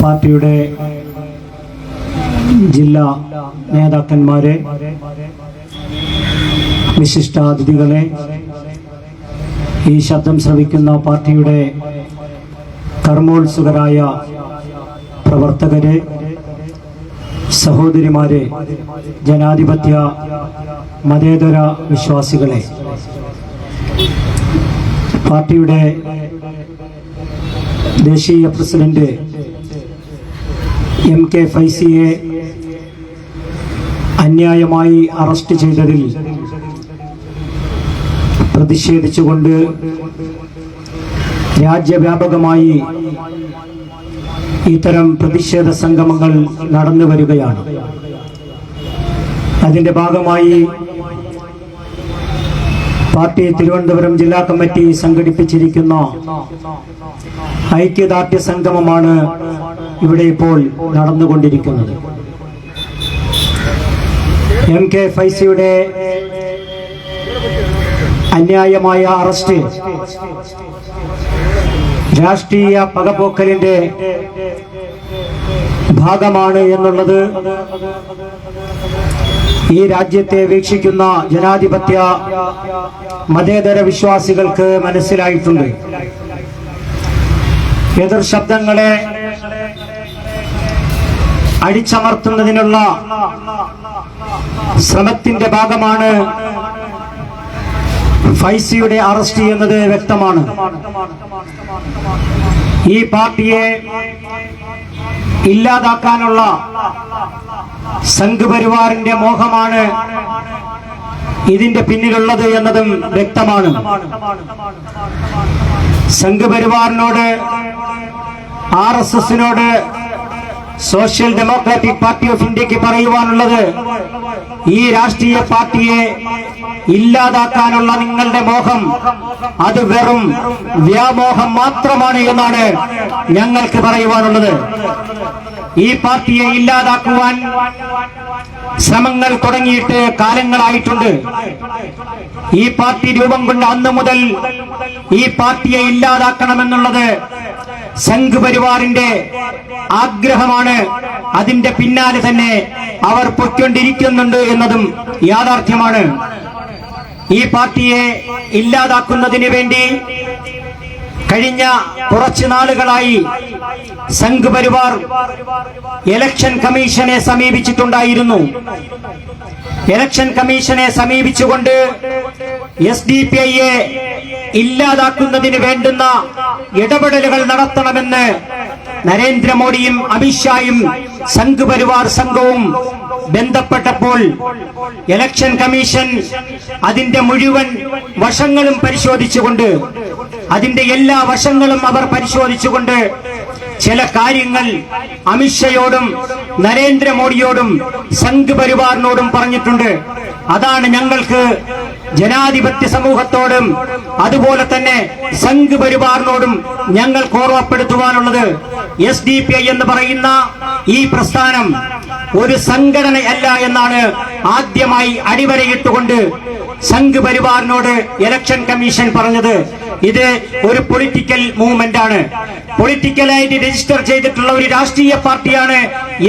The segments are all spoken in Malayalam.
പാർട്ടിയുടെ ജില്ലാ നേതാക്കന്മാരെ വിശിഷ്ടാതിഥികളെ ഈ ശബ്ദം ശ്രവിക്കുന്ന പാർട്ടിയുടെ കർമ്മോത്സുകരായ പ്രവർത്തകരെ സഹോദരിമാരെ ജനാധിപത്യ മതേതര വിശ്വാസികളെ പാർട്ടിയുടെ ദേശീയ പ്രസിഡന്റ് എം കെ ഫൈസിയെ അന്യായമായി അറസ്റ്റ് ചെയ്തതിൽ പ്രതിഷേധിച്ചുകൊണ്ട് രാജ്യവ്യാപകമായി ഇത്തരം പ്രതിഷേധ സംഗമങ്ങൾ നടന്നു വരികയാണ് അതിന്റെ ഭാഗമായി പാർട്ടി തിരുവനന്തപുരം ജില്ലാ കമ്മിറ്റി സംഘടിപ്പിച്ചിരിക്കുന്ന. ഐക്യദാർഢ്യ സംഗമമാണ് ഇവിടെ ഇപ്പോൾ നടന്നുകൊണ്ടിരിക്കുന്നത്. എം കെ ഫൈസിയുടെ അന്യായമായ അറസ്റ്റ് രാഷ്ട്രീയ പകപോക്കലിന്റെ ഭാഗമാണ് എന്നുള്ളത് ഈ രാജ്യത്തെ വീക്ഷിക്കുന്ന ജനാധിപത്യ മതേതര വിശ്വാസികൾക്ക് മനസ്സിലായിട്ടുണ്ട്. എതിർ ശബ്ദങ്ങളെ അടിച്ചമർത്തുന്നതിനുള്ള ശ്രമത്തിന്റെ ഭാഗമാണ് ഫൈസിയുടെ അറസ്റ്റ് എന്നത് വ്യക്തമാണ്. ഈ പാർട്ടിയെ ഇല്ലാതാക്കാനുള്ള സംഘപരിവാറിന്റെ മോഹമാണ് ഇതിന്റെ പിന്നിലുള്ളത് എന്നതും വ്യക്തമാണ്. സംഘപരിവാറിനോട് ആർ എസ് എസിനോട് സോഷ്യൽ ഡെമോക്രാറ്റിക് പാർട്ടി ഓഫ് ഇന്ത്യയ്ക്ക് പറയുവാനുള്ളത് ഈ രാഷ്ട്രീയ പാർട്ടിയെ ഇല്ലാതാക്കാനുള്ള നിങ്ങളുടെ മോഹം അത് വെറും വ്യാമോഹം മാത്രമാണ് എന്നാണ് ഞങ്ങൾക്ക് പറയുവാനുള്ളത്. ഈ പാർട്ടിയെ ഇല്ലാതാക്കുവാൻ ശ്രമങ്ങൾ തുടങ്ങിയിട്ട് കാലങ്ങളായിട്ടുണ്ട്. ഈ പാർട്ടി രൂപം കൊണ്ട അന്ന് മുതൽ ഈ പാർട്ടിയെ ഇല്ലാതാക്കണമെന്നുള്ളത് സംഘ് പരിവാറിന്റെ ആഗ്രഹമാണ് അതിന്റെ പിന്നാലെ തന്നെ അവർ പൊയ്ക്കൊണ്ടിരിക്കുന്നുണ്ട് എന്നതും യാഥാർത്ഥ്യമാണ്. ഈ പാർട്ടിയെ ഇല്ലാതാക്കുന്നതിന് വേണ്ടി കഴിഞ്ഞ കുറച്ചു നാളുകളായി സംഘ് പരിവാർ ഇലക്ഷൻ കമ്മീഷനെ സമീപിച്ചിട്ടുണ്ടായിരുന്നു. ഇലക്ഷൻ കമ്മീഷനെ സമീപിച്ചുകൊണ്ട് എസ് ഡി പി ഐയെ ഇല്ലാതാക്കുന്നതിന് വേണ്ടുന്ന ഇടപെടലുകൾ നടത്തണമെന്ന് നരേന്ദ്രമോദിയും അമിത്ഷായും സംഘ് പരിവാർ സംഘവും ബന്ധപ്പെട്ടപ്പോൾ ഇലക്ഷൻ കമ്മീഷൻ അതിന്റെ മുഴുവൻ വശങ്ങളും പരിശോധിച്ചുകൊണ്ട് അതിന്റെ എല്ലാ വശങ്ങളും അവർ പരിശോധിച്ചുകൊണ്ട് ചില കാര്യങ്ങൾ അമിത്ഷയോടും നരേന്ദ്രമോദിയോടും സംഘ് പരിവാറിനോടും പറഞ്ഞിട്ടുണ്ട്. അതാണ് ഞങ്ങൾക്ക് ജനാധിപത്യ സമൂഹത്തോടും അതുപോലെ തന്നെ സംഘ് പരിവാറിനോടും ഞങ്ങൾക്ക് ഓർമ്മപ്പെടുത്തുവാനുള്ളത് എസ് ഡി പി ഐ എന്ന് പറയുന്ന ഈ പ്രസ്ഥാനം ഒരു സംഘടനയല്ല എന്നാണ് ആദ്യമായി അടിവരയിട്ടുകൊണ്ട് സംഘ് പരിവാറിനോട് ഇലക്ഷൻ കമ്മീഷൻ പറഞ്ഞത് ഇത് ഒരു പൊളിറ്റിക്കൽ മൂവ്മെന്റ് ആണ്. പൊളിറ്റിക്കലായിട്ട് രജിസ്റ്റർ ചെയ്തിട്ടുള്ള ഒരു രാഷ്ട്രീയ പാർട്ടിയാണ്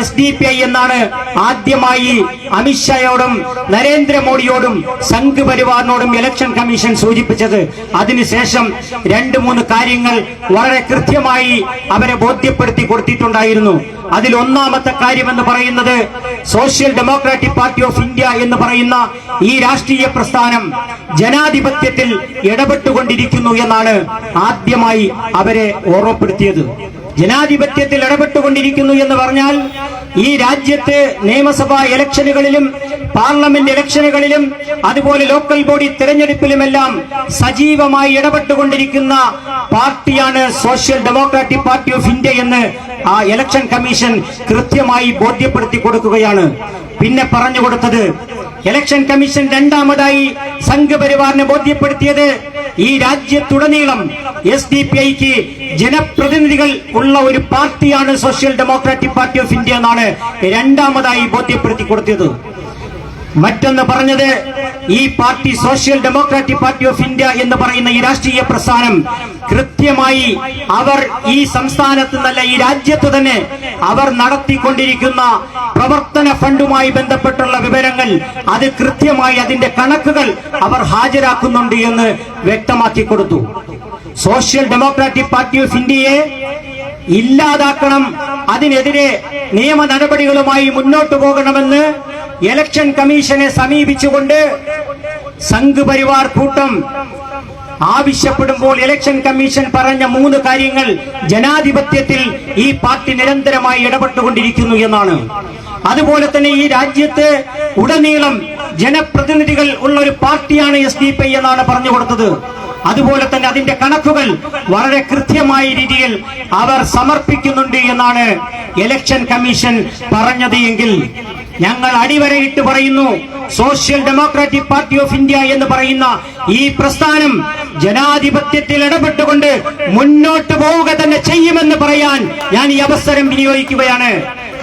എസ് ഡി പി ഐ എന്നാണ് ആദ്യമായി അമിത്ഷായോടും നരേന്ദ്രമോദിയോടും സംഘ് പരിവാറിനോടും ഇലക്ഷൻ കമ്മീഷൻ സൂചിപ്പിച്ചത് അതിനുശേഷം രണ്ട് മൂന്ന് കാര്യങ്ങൾ വളരെ കൃത്യമായി അവരെ ബോധ്യപ്പെടുത്തി കൊടുത്തിട്ടുണ്ടായിരുന്നു. അതിൽ ഒന്നാമത്തെ കാര്യം എന്ന് പറയുന്നത് Social Democratic Party of India എന്ന് പറയുന്ന ഈ രാഷ്ട്രീയ പ്രസ്ഥാനം ജനാധിപത്യത്തിൽ ഇടപെട്ടുകൊണ്ടിരിക്കുന്നു എന്നാണ് ആദ്യമായി അവരെ ഓർമ്മപ്പെടുത്തിയത്. ജനാധിപത്യത്തിൽ ഇടപെട്ടുകൊണ്ടിരിക്കുന്നു എന്ന് പറഞ്ഞാൽ ഈ രാജ്യത്ത് നിയമസഭാ ഇലക്ഷനുകളിലും പാർലമെന്റ് ഇലക്ഷനുകളിലും അതുപോലെ ലോക്കൽ ബോഡി തെരഞ്ഞെടുപ്പിലുമെല്ലാം സജീവമായി ഇടപെട്ടുകൊണ്ടിരിക്കുന്ന പാർട്ടിയാണ് Social Democratic Party of India എന്ന് ആ ഇലക്ഷൻ കമ്മീഷൻ കൃത്യമായി ബോധ്യപ്പെടുത്തി കൊടുക്കുകയാണ്. പിന്നെ പറഞ്ഞു കൊടുത്തത് ഇലക്ഷൻ കമ്മീഷൻ രണ്ടാമതായി സംഘപരിവാറിനെ ബോധ്യപ്പെടുത്തിയത് ഈ രാജ്യത്തുടനീളം എസ് ഡി പി ഐക്ക് ജനപ്രതിനിധികൾ ഉള്ള ഒരു പാർട്ടിയാണ് Social Democratic Party of India എന്നാണ് രണ്ടാമതായി ബോധ്യപ്പെടുത്തി കൊടുത്തത്. മറ്റൊന്ന് പറഞ്ഞത് ഈ party Social Democratic Party of India എന്ന് പറയുന്ന ഈ രാഷ്ട്രീയ പ്രസ്ഥാനം കൃത്യമായി അവർ ഈ സംസ്ഥാനത്ത് നല്ല ഈ രാജ്യത്ത് തന്നെ അവർ നടത്തിക്കൊണ്ടിരിക്കുന്ന പ്രവർത്തന ഫണ്ടുമായി ബന്ധപ്പെട്ടുള്ള വിവരങ്ങൾ അത് കൃത്യമായി അതിന്റെ കണക്കുകൾ അവർ ഹാജരാക്കുന്നുണ്ട് എന്ന് വ്യക്തമാക്കി കൊടുത്തു. സോഷ്യൽ ഡെമോക്രാറ്റിക് പാർട്ടി ഓഫ് ഇന്ത്യയെ ഇല്ലാതാക്കണം അതിനെതിരെ നിയമ നടപടികളുമായി മുന്നോട്ടു പോകണമെന്ന് ഇലക്ഷൻ കമ്മീഷനെ സമീപിച്ചുകൊണ്ട് സംഘ് പരിവാർ കൂട്ടം ആവശ്യപ്പെടുമ്പോൾ ഇലക്ഷൻ കമ്മീഷൻ പറഞ്ഞ മൂന്ന് കാര്യങ്ങൾ ജനാധിപത്യത്തിൽ ഈ പാർട്ടി നിരന്തരമായി ഇടപെട്ടുകൊണ്ടിരിക്കുന്നു എന്നാണ്. അതുപോലെ തന്നെ ഈ രാജ്യത്ത് ഉടനീളം ജനപ്രതിനിധികൾ ഉള്ള ഒരു പാർട്ടിയാണ് എസ് ഡി പി എന്നാണ് പറഞ്ഞു കൊടുത്തത്. അതുപോലെ തന്നെ അതിന്റെ കണക്കുകൾ വളരെ കൃത്യമായ രീതിയിൽ അവർ സമർപ്പിക്കുന്നുണ്ട് എന്നാണ് ഇലക്ഷൻ കമ്മീഷൻ പറഞ്ഞത് എങ്കിൽ ഞങ്ങൾ അടിവരയിട്ട് പറയുന്നു Social Democratic Party of India എന്ന് പറയുന്ന ഈ പ്രസ്ഥാനം ജനാധിപത്യത്തിൽ ഇടപെട്ടുകൊണ്ട് മുന്നോട്ട് പോവുക തന്നെ ചെയ്യുമെന്ന് പറയാൻ ഞാൻ ഈ അവസരം വിനിയോഗിക്കുകയാണ്.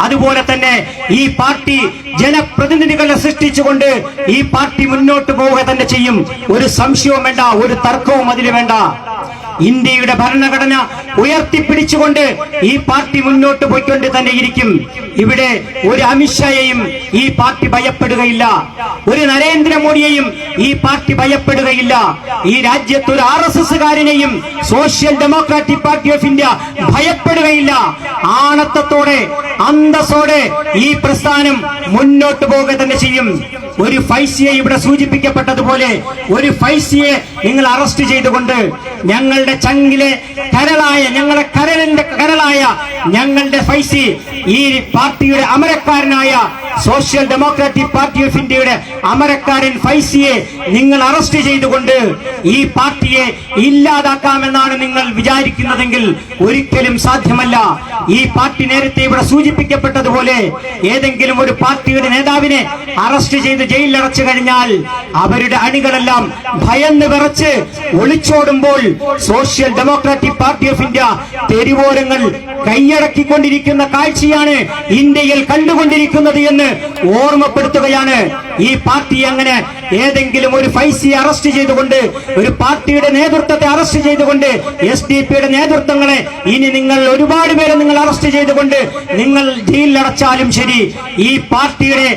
അതുപോലെ തന്നെ ഈ പാർട്ടി ജനപ്രതിനിധികളെ സൃഷ്ടിച്ചുകൊണ്ട് ഈ പാർട്ടി മുന്നോട്ട് പോവുക തന്നെ ചെയ്യും. ഒരു സംശയവും വേണ്ട ഒരു തർക്കവും അതിന് വേണ്ട. ഇന്ത്യയുടെ ഭരണഘടന ഉയർത്തിപ്പിടിച്ചുകൊണ്ട് ഈ പാർട്ടി മുന്നോട്ട് പോയിക്കൊണ്ട് തന്നെ ഇരിക്കും. ഇവിടെ ഒരു അമിത്ഷായെയും ഈ പാർട്ടി ഭയപ്പെടുകയില്ല. ഒരു നരേന്ദ്രമോദിയെയും ഈ പാർട്ടി ഭയപ്പെടുകയില്ല. ഈ രാജ്യത്ത് ഒരു R S എസ്സുകാരനെയും social democratic party of India ഭയപ്പെടുകയില്ല. ആണത്തത്തോടെ അന്തസ്സോടെ ഈ പ്രസ്ഥാനം മുന്നോട്ട് പോവുക തന്നെ ചെയ്യും. ഒരു ഫൈസിയെ ഇവിടെ സൂചിപ്പിക്കപ്പെട്ടതുപോലെ ഒരു ഫൈസിയെ നിങ്ങൾ അറസ്റ്റ് ചെയ്തുകൊണ്ട് ഞങ്ങളുടെ ചങ്കിലെ കരളായ ഞങ്ങളുടെ കരലിന്റെ കരളായ ഞങ്ങളുടെ ഫൈസി ഈ പാർട്ടിയുടെ അമരക്കാരനായ സോഷ്യൽ ഡെമോക്രാറ്റിക് പാർട്ടി ഓഫ് ഇന്ത്യയുടെ അമരക്കാരൻ ഫൈസിയെ നിങ്ങൾ അറസ്റ്റ് ചെയ്തുകൊണ്ട് ഈ പാർട്ടിയെ ഇല്ലാതാക്കാമെന്നാണ് നിങ്ങൾ വിചാരിക്കുന്നതെങ്കിൽ ഒരിക്കലും സാധ്യമല്ല. ഈ പാർട്ടി നേരത്തെ ഇവിടെ സൂചിപ്പിക്കപ്പെട്ടതുപോലെ ഏതെങ്കിലും ഒരു പാർട്ടിയുടെ നേതാവിനെ അറസ്റ്റ് ചെയ്ത് ജയിലിൽ അടച്ചു കഴിഞ്ഞാൽ അവരുടെ അണികളെല്ലാം ഭയന്ന് വിറച്ച് ഒളിച്ചോടുമ്പോൾ Social Democratic Party of India തെരുവോരങ്ങൾ കൈയടക്കിക്കൊണ്ടിരിക്കുന്ന കാഴ്ചയാണ് ഇന്ത്യയിൽ കണ്ടുകൊണ്ടിരിക്കുന്നത് എന്ന് ഓർമ്മപ്പെടുത്തുകയാണ്. ഈ പാർട്ടി അങ്ങനെ ഏതെങ്കിലും ഒരു ഫൈസിയെ അറസ്റ്റ് ചെയ്തുകൊണ്ട് ഒരു പാർട്ടിയുടെ നേതൃത്വത്തെ അറസ്റ്റ് ചെയ്തുകൊണ്ട് എസ് ഡി പിയുടെ നേതൃത്വങ്ങളെ ഇനി നിങ്ങൾ ഒരുപാട് പേരെ നിങ്ങൾ അറസ്റ്റ് ചെയ്തുകൊണ്ട് നിങ്ങൾ ജയിലിലടച്ചാലും ശരി. ഈ പാർട്ടിയുടെ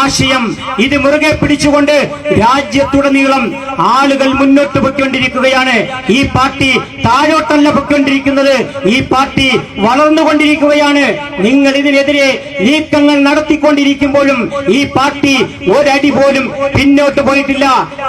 ആശയം ഇത് മുറുകെ പിടിച്ചുകൊണ്ട് രാജ്യത്തുടനീളം ആളുകൾ മുന്നോട്ട് പൊയ്ക്കൊണ്ടിരിക്കുകയാണ്. ഈ പാർട്ടി താഴോട്ടല്ല പൊയ്ക്കൊണ്ടിരിക്കുന്നത്. ഈ പാർട്ടി വളർന്നുകൊണ്ടിരിക്കുകയാണ്. നിങ്ങൾ ഇതിനെതിരെ നീക്കങ്ങൾ നടത്തിക്കൊണ്ടിരിക്കുമ്പോഴും ഈ പാർട്ടി ഒരടി പോലും പിന്നോട്ട് പോയിട്ടില്ല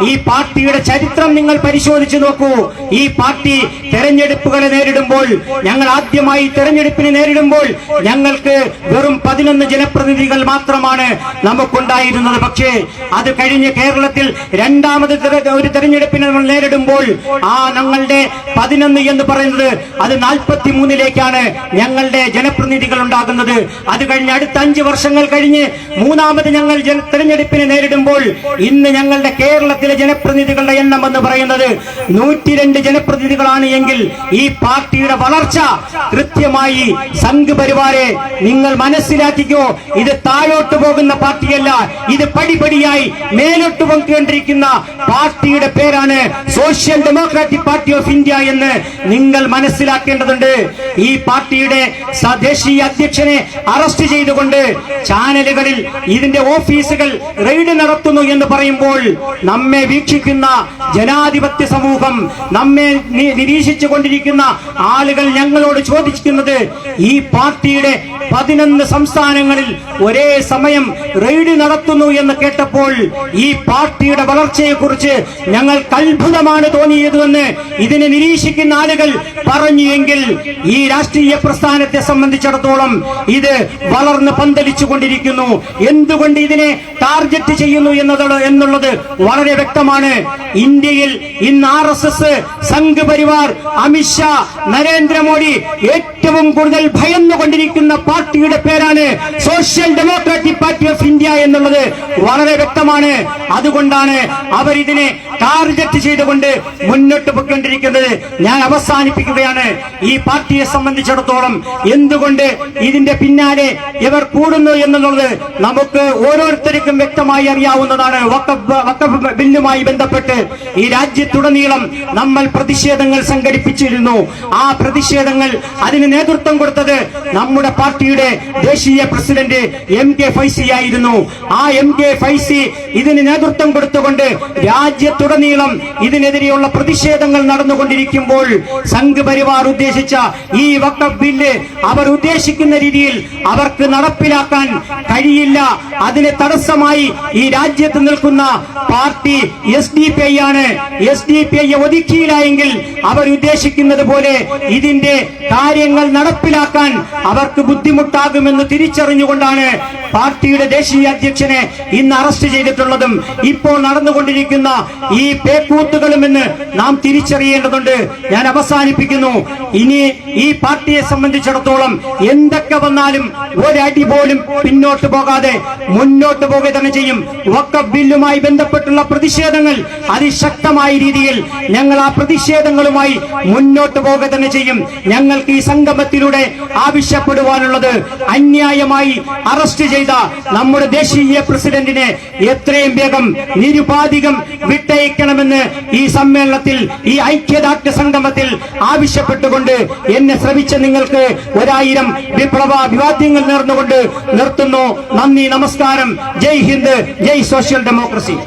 ഈ പാർട്ടിയുടെ ചരിത്രം നിങ്ങൾ പരിശോധിച്ചു നോക്കൂ. ഈ പാർട്ടി തെരഞ്ഞെടുപ്പുകളെ നേരിടുമ്പോൾ ഞങ്ങൾ ആദ്യമായി തെരഞ്ഞെടുപ്പിനെ നേരിടുമ്പോൾ ഞങ്ങൾക്ക് വെറും പതിനൊന്ന് ജനപ്രതിനിധികൾ മാത്രമാണ് നമുക്കുണ്ടായിരുന്നത്. പക്ഷേ അത് കഴിഞ്ഞ് കേരളത്തിൽ രണ്ടാമത് ഒരു തെരഞ്ഞെടുപ്പിനെ നമ്മൾ നേരിടുമ്പോൾ ആ ഞങ്ങളുടെ പതിനൊന്ന് എന്ന് പറയുന്നത് അത് നാൽപ്പത്തി മൂന്നിലേക്കാണ് ഞങ്ങളുടെ ജനപ്രതിനിധികൾ ഉണ്ടാകുന്നത്. അത് കഴിഞ്ഞ് അടുത്ത അഞ്ച് വർഷങ്ങൾ കഴിഞ്ഞ് മൂന്നാമത് ഞങ്ങൾ തെരഞ്ഞെടുപ്പിനെ നേരിടുമ്പോൾ ഇന്ന് ഞങ്ങളുടെ കേരളത്തിലെ ജനപ്രതിനിധികളുടെ എണ്ണം എന്ന് പറയുന്നത് നൂറ്റിരണ്ട് ജനപ്രതിനിധികളാണ് എങ്കിൽ ഈ പാർട്ടിയുടെ വളർച്ച കൃത്യമായി സംഘ് പരിവാരെ നിങ്ങൾ മനസ്സിലാക്കിക്കോ. ഇത് താഴോട്ട് പോകുന്ന പാർട്ടിയല്ല ഇത് പടിപടിയായി മേലോട്ട് പൊങ്ങിക്കൊണ്ടിരിക്കുന്ന പാർട്ടിയുടെ പേരാണ് Social Democratic Party of India എന്ന് നിങ്ങൾ മനസ്സിലാക്കേണ്ടതുണ്ട്. ഈ പാർട്ടിയുടെ സ്വദേശീയ അധ്യക്ഷനെ അറസ്റ്റ് ചെയ്തുകൊണ്ട് ചാനലുകളിൽ ഇതിന്റെ ഓഫീസുകൾ റെയ്ഡ് നടത്തുന്നു എന്ന് പറയുമ്പോൾ നമ്മെ വീക്ഷിക്കുന്ന ജനാധിപത്യ സമൂഹം നമ്മെ നിരീക്ഷിച്ചു കൊണ്ടിരിക്കുന്ന ആളുകൾ ഞങ്ങളോട് ചോദിക്കുന്നത് ഈ പാർട്ടിയുടെ പതിനൊന്ന് സംസ്ഥാനങ്ങളിൽ ഒരേ സമയം റെയ്ഡ് നടത്തുന്നു എന്ന് കേട്ടപ്പോൾ ഈ പാർട്ടിയുടെ വളർച്ചയെക്കുറിച്ച് ഞങ്ങൾ അത്ഭുതമാണ് തോന്നിയതെന്ന് ഇതിനെ നിരീക്ഷിക്കുന്ന ആളുകൾ പറഞ്ഞു എങ്കിൽ ഈ രാഷ്ട്രീയ പ്രസ്ഥാനത്തെ സംബന്ധിച്ചിടത്തോളം ഇത് വളർന്ന് പന്തലിച്ചു കൊണ്ടിരിക്കുന്നു എന്തുകൊണ്ട് ഇതിനെ ടാർഗറ്റ് ചെയ്യുന്നു എന്നതോട് എന്നുള്ളത് വളരെ വ്യക്തമാണ്. ഇന്ത്യയിൽ ഇന്ന് R S S Sangh Parivar Amit Shah Narendra Modi ഏറ്റവും കൂടുതൽ ഭയന്നുകൊണ്ടിരിക്കുന്ന പാർട്ടിയുടെ പേരാണ് Social Democratic Party of India എന്നുള്ളത് വളരെ വ്യക്തമാണ്. അതുകൊണ്ടാണ് അവർ ഇതിനെ ടാർഗറ്റ് ചെയ്തുകൊണ്ട് മുന്നോട്ട് പോയിക്കൊണ്ടിരിക്കുന്നത്. ഞാൻ അവസാനിപ്പിക്കുകയാണ്. ഈ പാർട്ടിയെ സംബന്ധിച്ചിടത്തോളം എന്തുകൊണ്ട് ഇതിന്റെ പിന്നാലെ ഇവർ കൂടുന്നു എന്നുള്ളത് നമുക്ക് ഓരോരുത്തർക്കും വ്യക്തമായി അറിയാവുന്നതാണ്. വക്കഫ് ബില്ലുമായി ബന്ധപ്പെട്ട് ഈ രാജ്യത്തുടനീളം നമ്മൾ പ്രതിഷേധങ്ങൾ സംഘടിപ്പിച്ചിരുന്നു. ആ പ്രതിഷേധങ്ങൾ അതിന് നേതൃത്വം കൊടുത്തത് നമ്മുടെ പാർട്ടിയുടെ ദേശീയ പ്രസിഡന്റ് എം കെ ഫൈസി ആയിരുന്നു. ആ എം കെ ഫൈസി ഇതിന് നേതൃത്വം കൊടുത്തുകൊണ്ട് രാജ്യത്തുടനീളം ഇതിനെതിരെയുള്ള പ്രതിഷേധങ്ങൾ നടന്നുകൊണ്ടിരിക്കുമ്പോൾ സംഘ് പരിവാർ ഉദ്ദേശിച്ച ഈ വക്കഫ് ബില്ല് അവർ ഉദ്ദേശിക്കുന്ന രീതിയിൽ അവർക്ക് നടപ്പിലാക്കാൻ കഴിയില്ല. അതിന് തടസ്സമായി ഈ രാജ്യത്ത് നിൽക്കുന്ന party S D P I ആണ്. എസ് ഡി പി ഐ ഒതുക്കിയില്ലായെങ്കിൽ അവരുദ്ദേശിക്കുന്നത് പോലെ ഇതിന്റെ കാര്യങ്ങൾ നടപ്പിലാക്കാൻ അവർക്ക് ബുദ്ധിമുട്ടാകുമെന്ന് തിരിച്ചറിഞ്ഞുകൊണ്ടാണ് പാർട്ടിയുടെ ദേശീയ അധ്യക്ഷനെ ഇന്ന് അറസ്റ്റ് ചെയ്തിട്ടുള്ളതും ഇപ്പോൾ നടന്നുകൊണ്ടിരിക്കുന്ന ഈ പേക്കൂത്തുകളുമെന്ന് നാം തിരിച്ചറിയേണ്ടതുണ്ട്. ഞാൻ അവസാനിപ്പിക്കുന്നു. ഇനി ഈ പാർട്ടിയെ സംബന്ധിച്ചിടത്തോളം എന്തൊക്കെ വന്നാലും ഒരടി പോലും പിന്നോട്ട് പോകാതെ മുന്നോട്ട് പോകുക തന്നെ ചെയ്യും. ഒക്കെ ബില്ലുമായി ബന്ധപ്പെട്ടുള്ള പ്രതിഷേധങ്ങൾ അതിശക്തമായ രീതിയിൽ ഞങ്ങൾ ആ പ്രതിഷേധങ്ങളുമായി മുന്നോട്ട് പോകുക തന്നെ ചെയ്യും. ഞങ്ങൾക്ക് ഈ സംഗമത്തിലൂടെ ആവശ്യപ്പെടുവാനുള്ളത് അന്യായമായി അറസ്റ്റ് ചെയ്ത നമ്മുടെ ദേശീയ പ്രസിഡന്റിനെ എത്രയും വേഗം നിരുപാധികം വിട്ടയക്കണമെന്ന് ഈ സമ്മേളനത്തിൽ ഈ ഐക്യദാർഢ്യ സംഗമത്തിൽ ആവശ്യപ്പെട്ടുകൊണ്ട് എന്നെ ശ്രമിച്ച നിങ്ങൾക്ക് ഒരായിരം വിപ്ലവ വിവാദ്യങ്ങൾ നേർന്നുകൊണ്ട് നിർത്തുന്നു. നന്ദി നമസ്കാരം. Jai Hind Jai social democracy.